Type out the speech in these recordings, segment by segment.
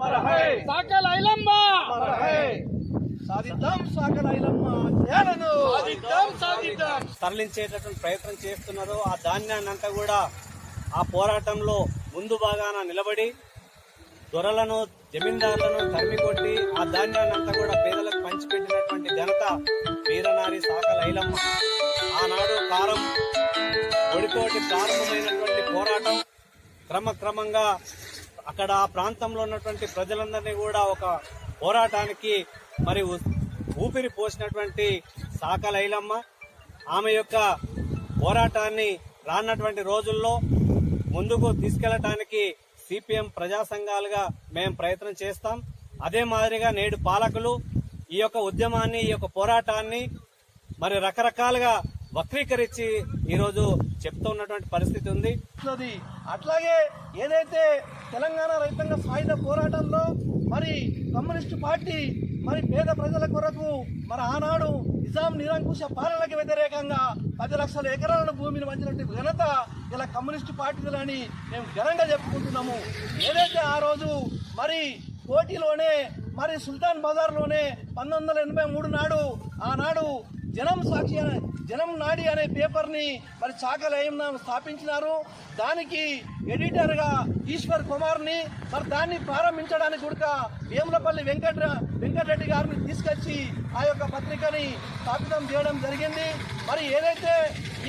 సాకల ఐలమ్మ సాధిద్దాం సాకల ఐలమ్మ జ్ఞానను సాధిద్దాం సాధిద్దాం. తరలించేటటువంటి ప్రయత్నం చేస్తున్నారు. ఆ ధాన్యాన్ని అంతా కూడా ఆ పోరాటంలో ముందు భాగాన నిలబడి దొరలను జమీందారులను తరిమి కొట్టి ఆ ధాన్యాన్ని అంతా కూడా పేదలకు పంచిపెట్టినటువంటి ఘనత వీరనారి సాకల ఐలమ్మ ఆనాడు కారం ఒడితోటి ప్రారంభమైనటువంటి పోరాటం క్రమక్రమంగా అక్కడ ఆ ప్రాంతంలో ఉన్నటువంటి ప్రజలందరినీ కూడా ఒక పోరాటానికి మరి ఊపిరి పోసినటువంటి సాకల ఐలమ్మ ఆమె యొక్క పోరాటాన్ని రానటువంటి రోజుల్లో ముందుకు తీసుకెళ్ళటానికి సిపిఎం ప్రజా సంఘాలుగా మేము ప్రయత్నం చేస్తాం. అదే మాదిరిగా నేడు పాలకులు ఈ యొక్క ఉద్యమాన్ని ఈ యొక్క పోరాటాన్ని మరి రకరకాలుగా వక్రీకరించి ఈరోజు చెప్తూ ఉన్నటువంటి పరిస్థితి ఉంది. అట్లాగే ఏదైతే తెలంగాణ రైతాంగ సాయుధ పోరాటంలో మరి కమ్యూనిస్టు పార్టీ మరి పేద ప్రజల కొరకు మరి ఆనాడు నిజాం నిరంకుశ పాలనకి వ్యతిరేకంగా పది లక్షల ఎకరాల భూమిని వంచినటువంటి ఘనత ఇలా కమ్యూనిస్టు పార్టీలని మేము ఘనంగా చెప్పుకుంటున్నాము. ఏదైతే ఆ రోజు మరి కోటిలోనే మరి సుల్తాన్ బజార్లోనే పంతొమ్మిది వందల ఎనభై మూడు నాడు ఆనాడు జనం సాక్షి అనే జనం నాడి అనే పేపర్ని మరి చాకలయం స్థాపించినారు. దానికి ఎడిటర్గా ఈశ్వర్ కుమార్ని మరి దాన్ని ప్రారంభించడానికి కూడా వేములపల్లి వెంకట వెంకటరెడ్డి గారిని తీసుకొచ్చి ఆ యొక్క పత్రికని స్థాపితం చేయడం జరిగింది. మరి ఏదైతే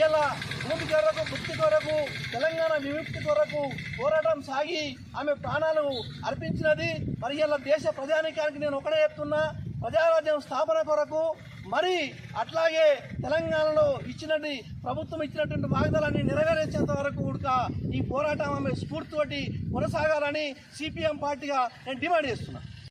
ఇలా భూమి కొరకు వృత్తి కొరకు తెలంగాణ విముక్తి కొరకు పోరాటం సాగి ఆమె ప్రాణాలు అర్పించినది మరి ఇలా దేశ ప్రజానికానికి నేను ఒకటే చెప్తున్నా. ప్రజారాజ్యం స్థాపన కొరకు మరి అట్లాగే తెలంగాణలో ఇచ్చినటువంటి ప్రభుత్వం ఇచ్చినటువంటి వాగ్దానాన్ని నెరవేర్చేంత వరకు కూడా ఈ పోరాటం ఆమె స్ఫూర్తితోటి కొనసాగాలని సిపిఎం పార్టీగా నేను డిమాండ్ చేస్తున్నాను